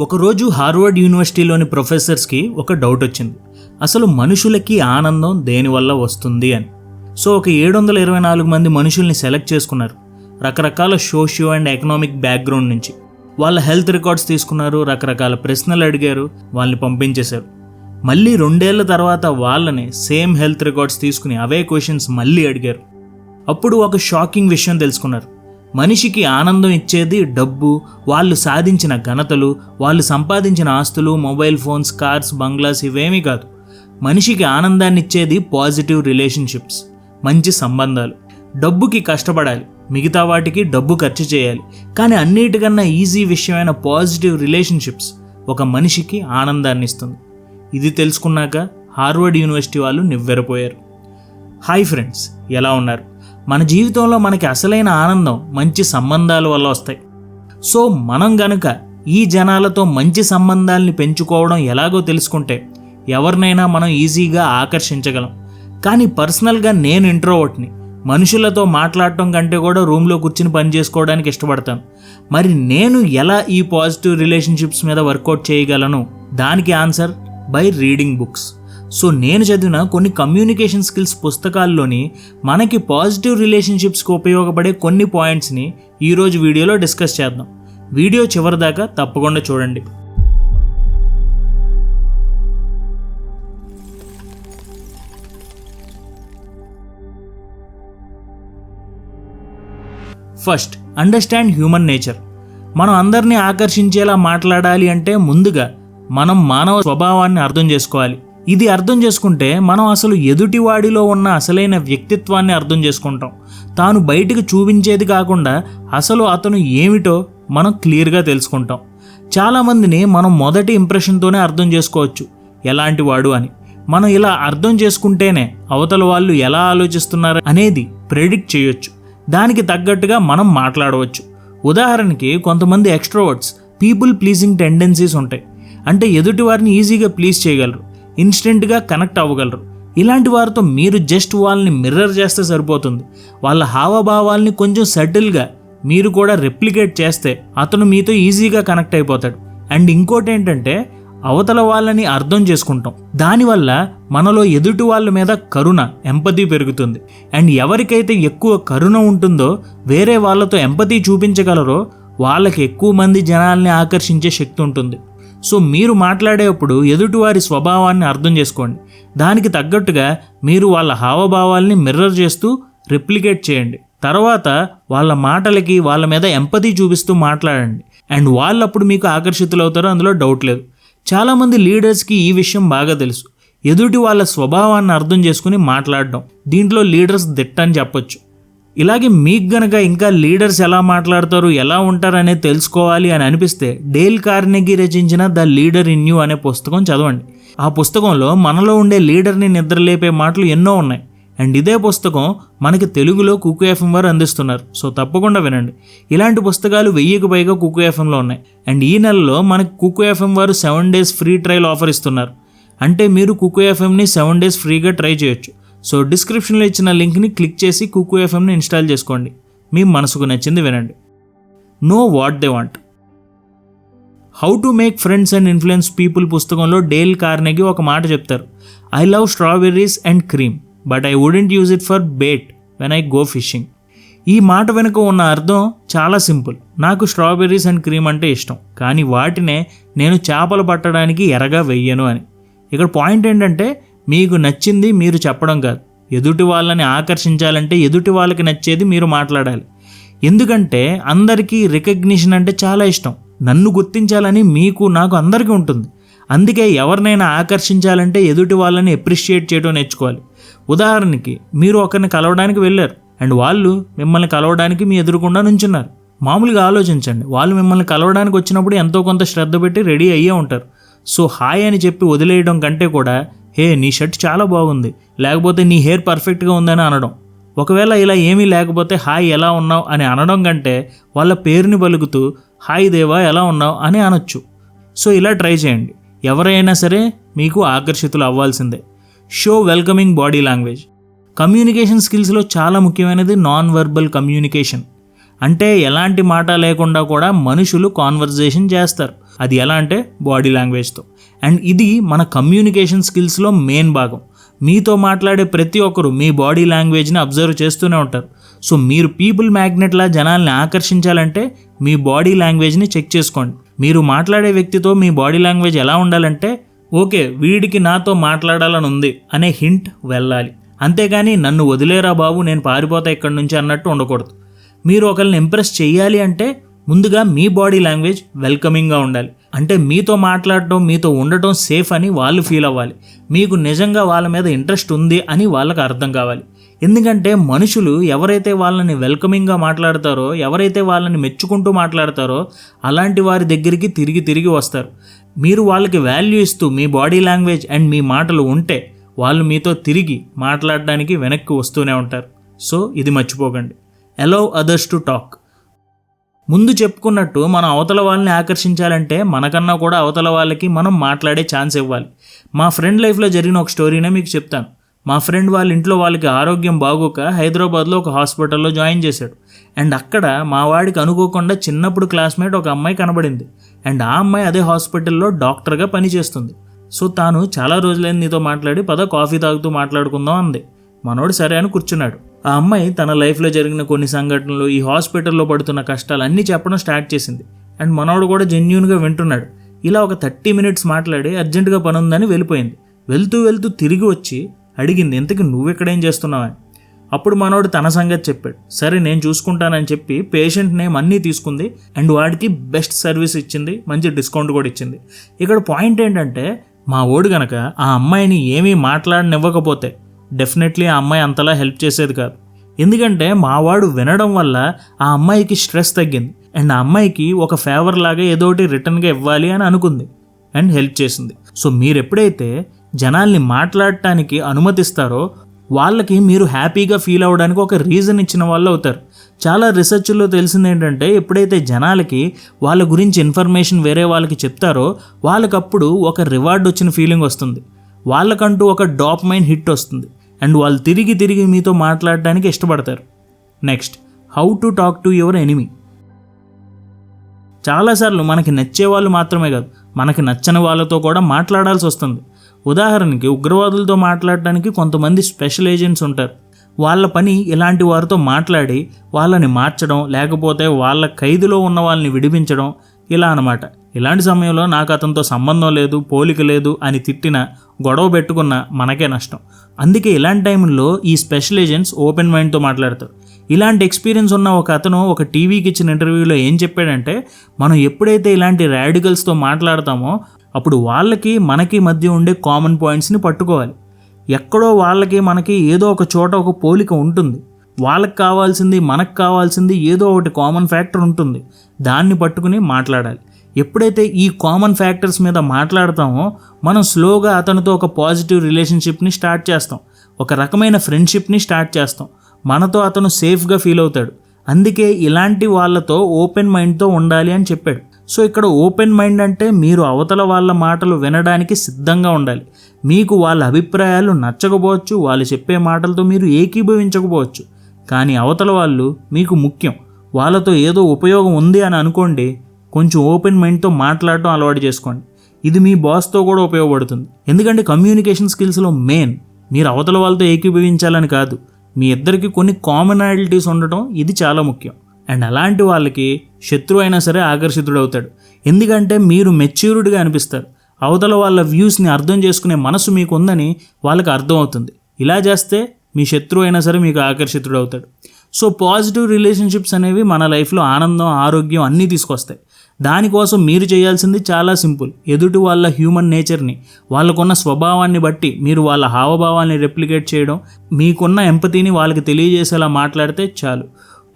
ఒకరోజు హార్వర్డ్ యూనివర్సిటీలోని ప్రొఫెసర్స్కి ఒక డౌట్ వచ్చింది. అసలు మనుషులకి ఆనందం దేనివల్ల వస్తుంది అని. సో ఒక ఏడు వందల ఇరవై నాలుగు మంది మనుషుల్ని సెలెక్ట్ చేసుకున్నారు. రకరకాల సోషియో అండ్ ఎకనామిక్ బ్యాక్గ్రౌండ్ నుంచి. వాళ్ళ హెల్త్ రికార్డ్స్ తీసుకున్నారు రకరకాల ప్రశ్నలు అడిగారు వాళ్ళని పంపించేశారు. మళ్ళీ రెండేళ్ళ తర్వాత వాళ్ళని సేమ్ హెల్త్ రికార్డ్స్ తీసుకుని అవే క్వశ్చన్స్ మళ్ళీ అడిగారు. అప్పుడు ఒక షాకింగ్ విషయం తెలుసుకున్నారు. మనిషికి ఆనందం ఇచ్చేది డబ్బు. వాళ్ళు సాధించిన ఘనతలు వాళ్ళు సంపాదించిన ఆస్తులు మొబైల్ ఫోన్స్ కార్స్ బంగ్లాస్ ఇవేమీ కాదు. మనిషికి ఆనందాన్ని ఇచ్చేది పాజిటివ్ రిలేషన్షిప్స్ మంచి సంబంధాలు. డబ్బుకి కష్టపడాలి మిగతా వాటికి డబ్బు ఖర్చు చేయాలి. కానీ అన్నిటికన్నా ఈజీ విషయమైన పాజిటివ్ రిలేషన్షిప్స్ ఒక మనిషికి ఆనందాన్ని ఇస్తుంది. ఇది తెలుసుకున్నాక హార్వర్డ్ యూనివర్సిటీ వాళ్ళు నివ్వెరపోయారు. హాయ్ ఫ్రెండ్స్ ఎలా ఉన్నారు? మన జీవితంలో మనకి అసలైన ఆనందం మంచి సంబంధాల వల్ల వస్తాయి. సో మనం గనుక ఈ జనాలతో మంచి సంబంధాల్ని పెంచుకోవడం ఎలాగో తెలుసుకుంటే ఎవరినైనా మనం ఈజీగా ఆకర్షించగలం. కానీ పర్సనల్గా నేను ఇంట్రోవర్ట్ని మనుషులతో మాట్లాడటం కంటే కూడా రూమ్లో కూర్చుని పని చేసుకోవడానికి ఇష్టపడతాను. మరి నేను ఎలా ఈ పాజిటివ్ రిలేషన్షిప్స్ మీద వర్కౌట్ చేయగలను? దానికి answer by reading books. So నేను చదివిన కొన్ని కమ్యూనికేషన్ స్కిల్స్ పుస్తకాల్లోని మనకి పాజిటివ్ రిలేషన్షిప్స్కి ఉపయోగపడే కొన్ని పాయింట్స్ని ఈరోజు వీడియోలో డిస్కస్ చేద్దాం. వీడియో చివరిదాకా తప్పకుండా చూడండి. ఫస్ట్ అండర్స్టాండ్ హ్యూమన్ నేచర్ మనం అందరినీ ఆకర్షించేలా మాట్లాడాలి అంటే ముందుగా మనం మానవ స్వభావాన్ని అర్థం చేసుకోవాలి. ఇది అర్థం చేసుకుంటే మనం అసలు ఎదుటివాడిలో ఉన్న అసలైన వ్యక్తిత్వాన్ని అర్థం చేసుకుంటాం. తాను బయటికి చూపించేది కాకుండా అసలు అతను ఏమిటో మనం క్లియర్గా తెలుసుకుంటాం. చాలామందిని మనం మొదటి ఇంప్రెషన్తోనే అర్థం చేసుకోవచ్చు. ఎలాంటి వాడు అని. మనం ఇలా అర్థం చేసుకుంటేనే అవతల వాళ్ళు ఎలా ఆలోచిస్తున్నారు అనేది ప్రెడిక్ట్ చేయొచ్చు. దానికి తగ్గట్టుగా మనం మాట్లాడవచ్చు. ఉదాహరణకి కొంతమంది ఎక్స్ట్రోవర్ట్స్ పీపుల్ ప్లీజింగ్ టెండెన్సీస్ ఉంటాయి. అంటే ఎదుటి వారిని ఈజీగా ప్లీజ్ చేయగలరు. ఇన్స్టెంట్గా కనెక్ట్ అవ్వగలరు. ఇలాంటి వారితో మీరు జస్ట్ వాళ్ళని మిర్రర్ చేస్తే సరిపోతుంది. వాళ్ళ హావభావాల్ని కొంచెం సటిల్గా మీరు కూడా రెప్లికేట్ చేస్తే అతను మీతో ఈజీగా కనెక్ట్ అయిపోతాడు. అండ్ ఇంకోటి ఏంటంటే అవతల వాళ్ళని అర్థం చేసుకుంటాం. దానివల్ల మనలో ఎదుటి వాళ్ళ మీద కరుణ ఎంపతి పెరుగుతుంది. అండ్ ఎవరికైతే ఎక్కువ కరుణ ఉంటుందో వేరే వాళ్ళతో ఎంపతి చూపించగలరో వాళ్ళకి ఎక్కువ మంది జనాల్ని ఆకర్షించే శక్తి ఉంటుంది. సో మీరు మాట్లాడేటప్పుడు ఎదుటివారి స్వభావాన్ని అర్థం చేసుకోండి. దానికి తగ్గట్టుగా మీరు వాళ్ళ హావభావాల్ని మిర్రర్ చేస్తూ రిప్లికేట్ చేయండి. తర్వాత వాళ్ళ మాటలకి వాళ్ళ మీద ఎంపతి చూపిస్తూ మాట్లాడండి. అండ్ వాళ్ళప్పుడు మీకు ఆకర్షితులవుతారో అందులో డౌట్ లేదు. చాలామంది లీడర్స్కి ఈ విషయం బాగా తెలుసు. ఎదుటి వాళ్ళ స్వభావాన్ని అర్థం చేసుకుని మాట్లాడడం. దీంట్లో లీడర్స్ దిట్ట అని చెప్పొచ్చు. ఇలాగే మీకు గనక ఇంకా లీడర్స్ ఎలా మాట్లాడతారు ఎలా ఉంటారు అనేది తెలుసుకోవాలి అని అనిపిస్తే డేల్ కార్నెగీ రచించిన ద లీడర్ ఇన్ యూ అనే పుస్తకం చదవండి. ఆ పుస్తకంలో మనలో ఉండే లీడర్ని నిద్రలేపే మాటలు ఎన్నో ఉన్నాయి. అండ్ ఇదే పుస్తకం మనకి తెలుగులో కుకు ఎఫ్ఎం వారు అందిస్తున్నారు. సో తప్పకుండా వినండి. ఇలాంటి పుస్తకాలు వెయ్యికి పైగా కుకు ఎఫ్ఎంలో ఉన్నాయి. అండ్ ఈ నెలలో మనకి కుకు ఎఫ్ఎం వారు seven days free trial offer ఇస్తున్నారు. అంటే మీరు కుకు ఎఫ్ఎంని సెవెన్ డేస్ ఫ్రీగా ట్రై చేయొచ్చు. సో డిస్క్రిప్షన్లో ఇచ్చిన లింక్ని క్లిక్ చేసి కుకు ఎఫ్ఎంని ఇన్స్టాల్ చేసుకోండి. మీ మనసుకు నచ్చింది వినండి. Know what they want how to make friends and influence people పుస్తకంలో డేల్ కార్నెగి ఒక మాట చెప్తారు. I love strawberries and cream but I wouldn't use it for bait when I go fishing ఈ మాట వెనుక ఉన్న అర్థం చాలా సింపుల్. నాకు స్ట్రాబెర్రీస్ అండ్ క్రీమ్ అంటే ఇష్టం కానీ వాటినే నేను చేపలు పట్టడానికి ఎరగా వెయ్యను అని. ఇక్కడ పాయింట్ ఏంటంటే మీకు నచ్చింది మీరు చెప్పడం కాదు. ఎదుటి వాళ్ళని ఆకర్షించాలంటే ఎదుటి వాళ్ళకి నచ్చేది మీరు మాట్లాడాలి. ఎందుకంటే అందరికీ రికగ్నిషన్ అంటే చాలా ఇష్టం. నన్ను గుర్తించాలని మీకు నాకు అందరికీ ఉంటుంది. అందుకే ఎవరినైనా ఆకర్షించాలంటే ఎదుటి వాళ్ళని ఎప్రిషియేట్ చేయడం నేర్చుకోవాలి. ఉదాహరణకి మీరు ఒకరిని కలవడానికి వెళ్ళారు అండ్ వాళ్ళు మిమ్మల్ని కలవడానికి మీ ఎదురుకుండా నుంచున్నారు. మామూలుగా ఆలోచించండి. వాళ్ళు మిమ్మల్ని కలవడానికి వచ్చినప్పుడు ఎంతో కొంత శ్రద్ధ పెట్టి రెడీ అయ్యే ఉంటారు. సో హాయ్ అని చెప్పి వదిలేయడం కంటే కూడా హే నీ షర్ట్ చాలా బాగుంది. లేకపోతే నీ హెయిర్ పర్ఫెక్ట్గా ఉందని అనడం. ఒకవేళ ఇలా ఏమీ లేకపోతే హాయ్ ఎలా ఉన్నావు అని అనడం కంటే వాళ్ళ పేరుని పలుకుతూ హాయ్ దేవా ఎలా ఉన్నావు అని అనొచ్చు. సో ఇలా ట్రై చేయండి. ఎవరైనా సరే మీకు ఆకర్షితులు అవ్వాల్సిందే. Show welcoming body language. Communication స్కిల్స్లో చాలా ముఖ్యమైనది నాన్ వర్బల్ కమ్యూనికేషన్. అంటే ఎలాంటి మాట లేకుండా కూడా మనుషులు కాన్వర్జేషన్ చేస్తారు. అది ఎలా అంటే బాడీ లాంగ్వేజ్తో. అండ్ ఇది మన కమ్యూనికేషన్ స్కిల్స్లో మెయిన్ భాగం. మీతో మాట్లాడే ప్రతి ఒక్కరు మీ బాడీ లాంగ్వేజ్ని అబ్జర్వ్ చేస్తూనే ఉంటారు. సో మీరు పీపుల్ మ్యాగ్నెట్లా జనాల్ని ఆకర్షించాలంటే మీ బాడీ లాంగ్వేజ్ని చెక్ చేసుకోండి. మీరు మాట్లాడే వ్యక్తితో మీ బాడీ లాంగ్వేజ్ ఎలా ఉండాలంటే ఓకే వీడికి నాతో మాట్లాడాలని ఉంది అనే హింట్ వెళ్ళాలి. అంతేగాని నన్ను వదిలేరా బాబు నేను పారిపోతా ఇక్కడి నుంచి అన్నట్టు ఉండకూడదు. మీరు ఒకరిని ఇంప్రెస్ చేయాలి అంటే ముందుగా మీ బాడీ లాంగ్వేజ్ వెల్కమింగ్గా ఉండాలి. అంటే మీతో మాట్లాడటం మీతో ఉండటం సేఫ్ అని వాళ్ళు ఫీల్ అవ్వాలి. మీకు నిజంగా వాళ్ళ మీద ఇంట్రెస్ట్ ఉంది అని వాళ్ళకు అర్థం కావాలి. ఎందుకంటే మనుషులు ఎవరైతే వాళ్ళని వెల్కమింగ్గా మాట్లాడతారో ఎవరైతే వాళ్ళని మెచ్చుకుంటూ మాట్లాడతారో అలాంటి వారి దగ్గరికి తిరిగి తిరిగి వస్తారు. మీరు వాళ్ళకి వాల్యూ ఇస్తూ మీ బాడీ లాంగ్వేజ్ అండ్ మీ మాటలు ఉంటే వాళ్ళు మీతో తిరిగి మాట్లాడడానికి వెనక్కి వస్తూనే ఉంటారు. సో ఇది మర్చిపోకండి. అలౌ అదర్స్ టు టాక్ ముందు చెప్పుకున్నట్టు మనం అవతల వాళ్ళని ఆకర్షించాలంటే మనకన్నా కూడా అవతల వాళ్ళకి మనం మాట్లాడే ఛాన్స్ ఇవ్వాలి. మా ఫ్రెండ్ లైఫ్లో జరిగిన ఒక స్టోరీనే మీకు చెప్తాను. మా ఫ్రెండ్ వాళ్ళ ఇంట్లో వాళ్ళకి ఆరోగ్యం బాగోక హైదరాబాద్లో ఒక హాస్పిటల్లో జాయిన్ చేశాడు. అండ్ అక్కడ మా వాడికి అనుకోకుండా చిన్నప్పుడు క్లాస్మేట్ ఒక అమ్మాయి కనబడింది. అండ్ ఆ అమ్మాయి అదే హాస్పిటల్లో డాక్టర్గా పనిచేస్తుంది. సో తాను చాలా రోజులైంది నీతో మాట్లాడి పద కాఫీ తాగుతూ మాట్లాడుకుందాం అంది. మనోడు సరే అని కూర్చున్నాడు. ఆ అమ్మాయి తన లైఫ్లో జరిగిన కొన్ని సంఘటనలు ఈ హాస్పిటల్లో పడుతున్న కష్టాలు అన్నీ చెప్పడం స్టార్ట్ చేసింది. అండ్ మనోడు కూడా జెన్యున్గా వింటున్నాడు. ఇలా ఒక థర్టీ మినిట్స్ మాట్లాడి అర్జెంటుగా పని ఉందని వెళ్ళిపోయింది. వెళ్తూ వెళ్తూ తిరిగి వచ్చి అడిగింది ఇంతకి నువ్వెక్కడేం చేస్తున్నావని అప్పుడు మనోడు తన సంగతి చెప్పాడు. సరే నేను చూసుకుంటానని చెప్పి పేషెంట్ నేమ్ అన్నీ తీసుకుంది అండ్ వాడికి బెస్ట్ సర్వీస్ ఇచ్చింది మంచి డిస్కౌంట్ కూడా ఇచ్చింది. ఇక్కడ పాయింట్ ఏంటంటే మా ఓడు గనక ఆ అమ్మాయిని ఏమీ మాట్లాడనివ్వకపోతే డెఫినెట్లీ ఆ అమ్మాయి అంతలా హెల్ప్ చేసేది కాదు. ఎందుకంటే మావాడు వినడం వల్ల ఆ అమ్మాయికి స్ట్రెస్ తగ్గింది. అండ్ ఆ అమ్మాయికి ఒక ఫేవర్ లాగా ఏదో ఒకటి రిటర్న్గా ఇవ్వాలి అని అనుకుంది. అండ్ హెల్ప్ చేసింది. సో మీరు ఎప్పుడైతే జనాల్ని మాట్లాడటానికి అనుమతిస్తారో వాళ్ళకి మీరు హ్యాపీగా ఫీల్ అవ్వడానికి ఒక రీజన్ ఇచ్చిన వాళ్ళు అవుతారు. చాలా రీసెర్చ్లో తెలిసింది ఏంటంటే ఎప్పుడైతే జనాలకి వాళ్ళ గురించి ఇన్ఫర్మేషన్ వేరే వాళ్ళకి చెప్తారో వాళ్ళకప్పుడు ఒక రివార్డ్ వచ్చిన ఫీలింగ్ వస్తుంది. వాళ్ళకంటూ ఒక డాప్ మైండ్ హిట్ వస్తుంది. అండ్ వాళ్ళు తిరిగి తిరిగి మీతో మాట్లాడడానికి ఇష్టపడతారు. Next how to talk to your enemy. చాలాసార్లు మనకి నచ్చే వాళ్ళు మాత్రమే కాదు మనకి నచ్చని వాళ్ళతో కూడా మాట్లాడాల్సి వస్తుంది. ఉదాహరణకి ఉగ్రవాదులతో మాట్లాడడానికి కొంతమంది స్పెషల్ ఏజెంట్స్ ఉంటారు. వాళ్ళ పని ఇలాంటి వారితో మాట్లాడి వాళ్ళని మార్చడం లేకపోతే వాళ్ళ ఖైదులో ఉన్న వాళ్ళని విడిపించడం ఇలా అనమాట ఇలాంటి సమయంలో నాకు అతనితో సంబంధం లేదు పోలిక లేదు అని తిట్టిన గొడవ పెట్టుకున్న మనకే నష్టం. అందుకే ఇలాంటి టైంలో ఈ స్పెషల్ ఏజెంట్స్ ఓపెన్ మైండ్తో మాట్లాడతారు. ఇలాంటి ఎక్స్పీరియన్స్ ఉన్న ఒక అతను ఒక టీవీకి ఇచ్చిన ఇంటర్వ్యూలో ఏం చెప్పాడంటే మనం ఎప్పుడైతే ఇలాంటి రాడికల్స్తో మాట్లాడతామో అప్పుడు వాళ్ళకి మనకి మధ్య ఉండే కామన్ పాయింట్స్ని పట్టుకోవాలి. ఎక్కడో వాళ్ళకి మనకి ఏదో ఒక చోట ఒక పోలిక ఉంటుంది. వాళ్ళకి కావాల్సింది మనకు కావాల్సింది ఏదో ఒకటి కామన్ ఫ్యాక్టర్ ఉంటుంది. దాన్ని పట్టుకుని మాట్లాడాలి. ఎప్పుడైతే ఈ కామన్ ఫ్యాక్టర్స్ మీద మాట్లాడతామో మనం స్లోగా అతనితో ఒక పాజిటివ్ రిలేషన్షిప్ని స్టార్ట్ చేస్తాం. ఒక రకమైన ఫ్రెండ్షిప్ని స్టార్ట్ చేస్తాం. మనతో అతను సేఫ్గా ఫీల్ అవుతాడు. అందుకే ఇలాంటి వాళ్ళతో ఓపెన్ మైండ్తో ఉండాలి అని చెప్పాడు. సో ఇక్కడ ఓపెన్ మైండ్ అంటే మీరు అవతల వాళ్ళ మాటలు వినడానికి సిద్ధంగా ఉండాలి. మీకు వాళ్ళ అభిప్రాయాలు నచ్చకపోవచ్చు వాళ్ళు చెప్పే మాటలతో మీరు ఏకీభవించకపోవచ్చు. కానీ అవతల వాళ్ళు మీకు ముఖ్యం. వాళ్ళతో ఏదో ఉపయోగం ఉంది అని అనుకోండి కొంచెం ఓపెన్ మైండ్తో మాట్లాడటం అలవాటు చేసుకోండి. ఇది మీ బాస్తో కూడా ఉపయోగపడుతుంది. ఎందుకంటే కమ్యూనికేషన్ స్కిల్స్లో మెయిన్. మీరు అవతల వాళ్ళతో ఏకీభవించాలని కాదు. మీ ఇద్దరికి కొన్ని కామనాలిటీస్ ఉండటం ఇది చాలా ముఖ్యం. అండ్ అలాంటి వాళ్ళకి శత్రువు అయినా సరే ఆకర్షితుడవుతాడు. ఎందుకంటే మీరు మెచ్యూర్డ్గా అనిపిస్తారు. అవతల వాళ్ళ వ్యూస్ని అర్థం చేసుకునే మనసు మీకు ఉందని వాళ్ళకి అర్థమవుతుంది. ఇలా చేస్తే మీ శత్రువు అయినా సరే మీకు ఆకర్షితుడవుతాడు. సో పాజిటివ్ రిలేషన్షిప్స్ అనేవి మన లైఫ్లో ఆనందం ఆరోగ్యం అన్నీ తీసుకొస్తాయి. దానికోసం మీరు చేయాల్సింది చాలా సింపుల్. ఎదుటి వాళ్ళ హ్యూమన్ నేచర్ని వాళ్ళకున్న స్వభావాన్ని బట్టి మీరు వాళ్ళ హావభావాన్ని రెప్లికేట్ చేయడం మీకున్న ఎంపతిని వాళ్ళకి తెలియజేసేలా మాట్లాడితే చాలు.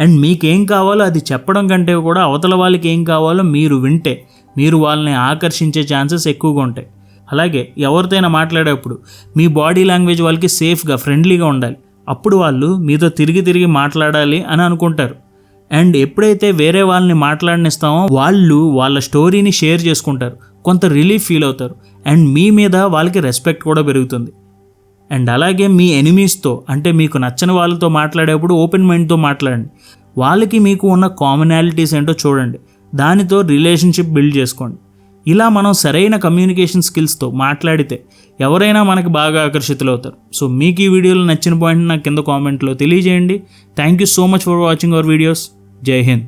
అండ్ మీకేం కావాలో అది చెప్పడం కంటే కూడా అవతల వాళ్ళకి ఏం కావాలో మీరు వింటే మీరు వాళ్ళని ఆకర్షించే ఛాన్సెస్ ఎక్కువగా ఉంటాయి. అలాగే ఎవరితోనైనా మాట్లాడేప్పుడు మీ బాడీ లాంగ్వేజ్ వాళ్ళకి సేఫ్గా ఫ్రెండ్లీగా ఉండాలి. అప్పుడు వాళ్ళు మీతో తిరిగి తిరిగి మాట్లాడాలి అని అనుకుంటారు. అండ్ ఎప్పుడైతే వేరే వాళ్ళని మాట్లాడనిస్తామో వాళ్ళు వాళ్ళ స్టోరీని షేర్ చేసుకుంటారు. కొంత రిలీఫ్ ఫీల్ అవుతారు. అండ్ మీ మీద వాళ్ళకి రెస్పెక్ట్ కూడా పెరుగుతుంది. అండ్ అలాగే మీ ఎనిమీస్తో అంటే మీకు నచ్చని వాళ్ళతో మాట్లాడేప్పుడు ఓపెన్ మైండ్తో మాట్లాడండి. వాళ్ళకి మీకు ఉన్న కామనాలిటీస్ ఏంటో చూడండి. దానితో రిలేషన్షిప్ బిల్డ్ చేసుకోండి. ఇలా మనం సరైన కమ్యూనికేషన్ స్కిల్స్తో మాట్లాడితే ఎవరైనా మనకి బాగా ఆకర్షితులవుతారు. సో మీకు ఈ వీడియోలో నచ్చిన పాయింట్ నాకు కింద కామెంట్లో తెలియజేయండి. Thank you so much for watching our videos జై హింద్